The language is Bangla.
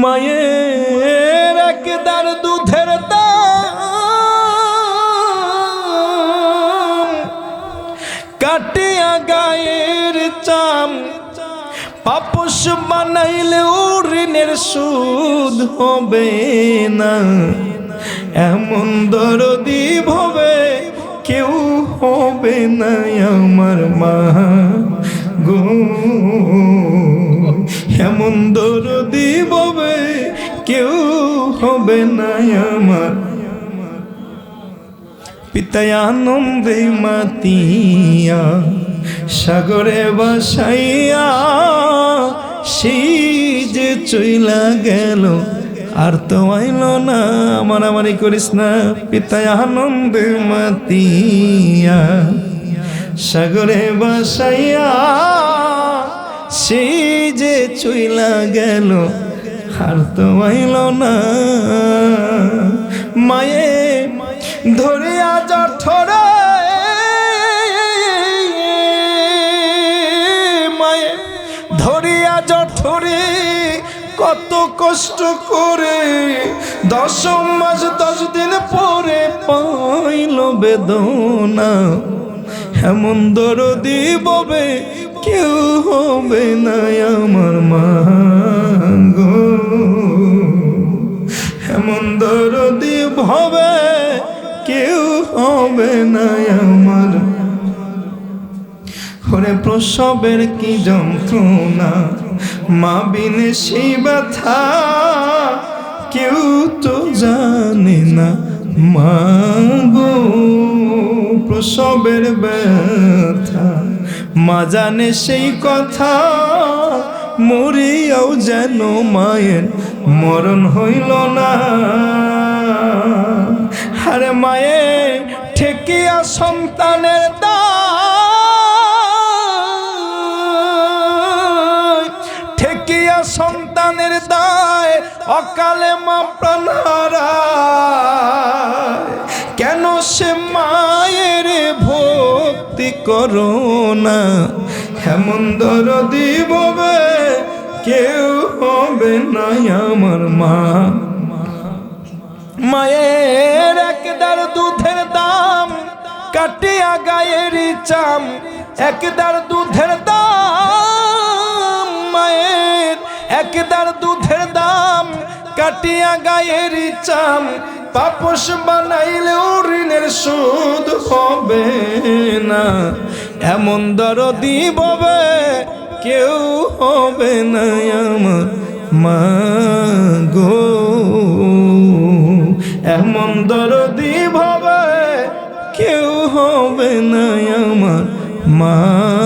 মায়ের একদার দুধের কাটিয়া গায়ের চাম পাপস বানাইলে ঋণের সুদ হবে না। এমন দরদি ভবে কেউ হবে না আমার মা গো। এমন দরদি হবে না আমার পিতায় আনন্দে মাতিয়া সাগরে বাসাইয়া সেই যে চইলা গেল, আর তো আইল না। মারামারি করিস না পিতায় আনন্দে মাতিয়া সাগরে বাসাইয়া সেই যে চইলা গেল আর তো আইল না। মায়ে ধরিয়া জঠরে মায়ে ধরিয়া জঠরে কত কষ্ট করে দশম মাস দশ দিন পরে পাইল বেদনা। এমন দরদি ববে কেউ হবে না আমার মা। ভবে কেউ হবে না আমার। ওরে প্রসবের কি যন্ত্রণা, মা বিনে সেই ব্যথা, কেউ তো জানে না। মা প্রসবের ব্যথা, মা জানে সেই কথা, মরিয়াও যেন মায়ের মরণ হইল না। আরে মায়ের ঠেকিয়া সন্তানের দায়। ঠেকিয়া সন্তানের দায়, অকালে মা প্রাণহারায় কেন সে মায়ের ভক্তি করো না? এমন দরদি ববে কেউ হবে না আমার মা। মায়ের একদার দুধের দাম, কাটিয়া গায়ের চাম একদার দুধের দাম, মায়ের একদার দুধের দাম, কাটিয়া গায়ের চাম পাপস বানাইলে ঋণের সুদ হবে না। এমন দরদি ববে কেউ হবে না আমার মা গো। এমন দরদি ভাবে কেউ হবে না আমার মা।